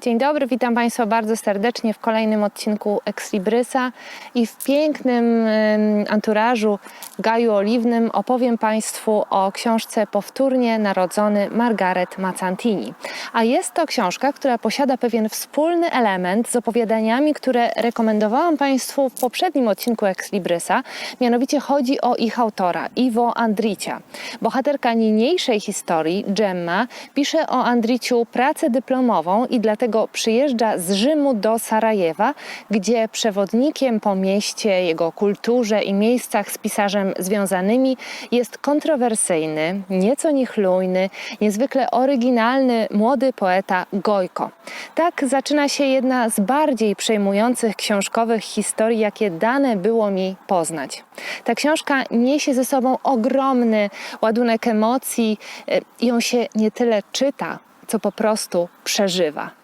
Dzień dobry, witam Państwa bardzo serdecznie w kolejnym odcinku Ex Librysa i w pięknym anturażu Gaju Oliwnym opowiem Państwu o książce Powtórnie Narodzony Margaret Mazzantini. A jest to książka, która posiada pewien wspólny element z opowiadaniami, które rekomendowałam Państwu w poprzednim odcinku Ex Librysa. Mianowicie chodzi o ich autora, Iwo Andricia. Bohaterka niniejszej historii, Gemma, pisze o Andriciu pracę dyplomową i dlatego przyjeżdża z Rzymu do Sarajewa, gdzie przewodnikiem po mieście, jego kulturze i miejscach z pisarzem związanymi jest kontrowersyjny, nieco niechlujny, niezwykle oryginalny młody poeta Gojko. Tak zaczyna się jedna z bardziej przejmujących książkowych historii, jakie dane było mi poznać. Ta książka niesie ze sobą ogromny ładunek emocji y, ją się nie tyle czyta, co po prostu przeżywa.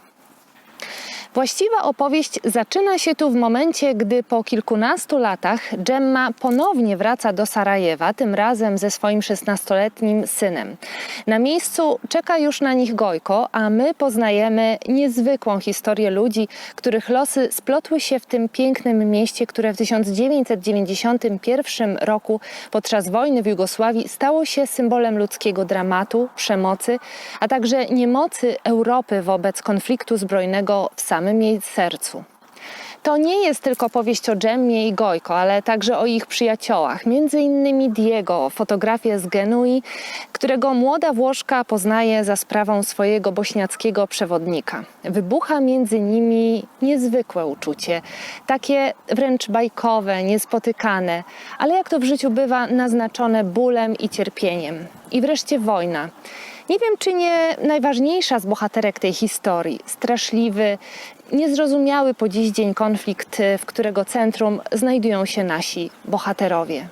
Właściwa opowieść zaczyna się tu w momencie, gdy po kilkunastu latach Gemma ponownie wraca do Sarajewa, tym razem ze swoim 16-letnim synem. Na miejscu czeka już na nich Gojko, a my poznajemy niezwykłą historię ludzi, których losy splotły się w tym pięknym mieście, które w 1991 roku podczas wojny w Jugosławii stało się symbolem ludzkiego dramatu, przemocy, a także niemocy Europy wobec konfliktu zbrojnego w samym jej sercu. To nie jest tylko powieść o Dżemmie i Gojko, ale także o ich przyjaciołach, między innymi Diego, fotografię z Genui, którego młoda Włoszka poznaje za sprawą swojego bośniackiego przewodnika. Wybucha między nimi niezwykłe uczucie, takie wręcz bajkowe, niespotykane, ale jak to w życiu bywa, naznaczone bólem i cierpieniem. I wreszcie wojna. Nie wiem, czy nie najważniejsza z bohaterek tej historii, straszliwy, niezrozumiały po dziś dzień konflikt, w którego centrum znajdują się nasi bohaterowie.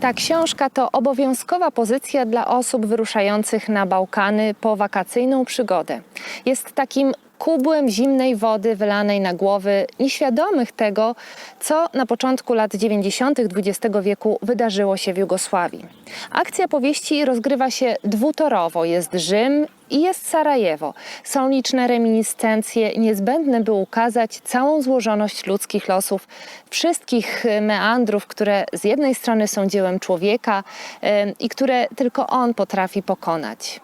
Ta książka to obowiązkowa pozycja dla osób wyruszających na Bałkany po wakacyjną przygodę. Jest takim kubłem zimnej wody wylanej na głowy, nieświadomych tego, co na początku lat 90. XX wieku wydarzyło się w Jugosławii. Akcja powieści rozgrywa się dwutorowo. Jest Rzym i jest Sarajewo. Są liczne reminiscencje, niezbędne by ukazać całą złożoność ludzkich losów, wszystkich e, meandrów, które z jednej strony są dziełem człowieka em, i które tylko on potrafi pokonać.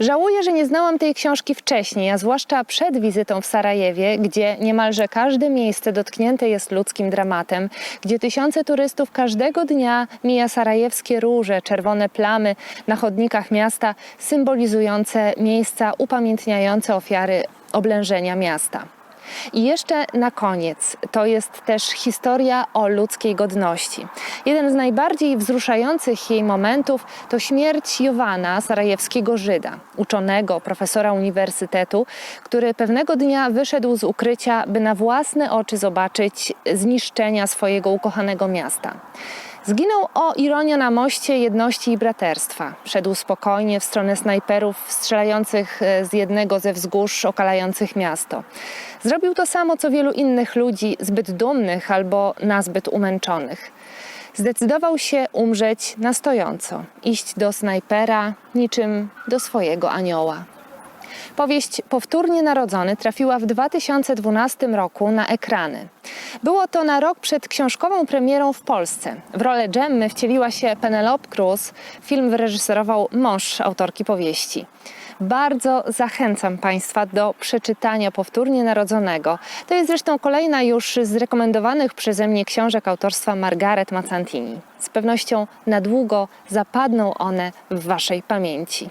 Żałuję, że nie znałam tej książki wcześniej, a zwłaszcza przed wizytą w Sarajewie, gdzie niemalże każde miejsce dotknięte jest ludzkim dramatem, gdzie tysiące turystów każdego dnia mija sarajewskie róże, czerwone plamy na chodnikach miasta, symbolizujące miejsca upamiętniające ofiary oblężenia miasta. I jeszcze na koniec, to jest też historia o ludzkiej godności. Jeden z najbardziej wzruszających jej momentów to śmierć Jowana, sarajewskiego Żyda, uczonego, profesora uniwersytetu, który pewnego dnia wyszedł z ukrycia, by na własne oczy zobaczyć zniszczenia swojego ukochanego miasta. Zginął o ironia na moście jedności i braterstwa. Szedł spokojnie w stronę snajperów strzelających e, z jednego ze wzgórz okalających miasto. Zrobił to samo co wielu innych ludzi, zbyt dumnych albo nazbyt umęczonych. Zdecydował się umrzeć na stojąco, iść do snajpera niczym do swojego anioła. Powieść Powtórnie Narodzony trafiła w 2012 roku na ekrany. Było to na rok przed książkową premierą w Polsce. W rolę Gemmy wcieliła się Penelope Cruz. Film wyreżyserował mąż autorki powieści. Bardzo zachęcam Państwa do przeczytania Powtórnie Narodzonego. To jest zresztą kolejna już z rekomendowanych przeze mnie książek autorstwa Margaret Mazzantini. Z pewnością na długo zapadną one w Waszej pamięci.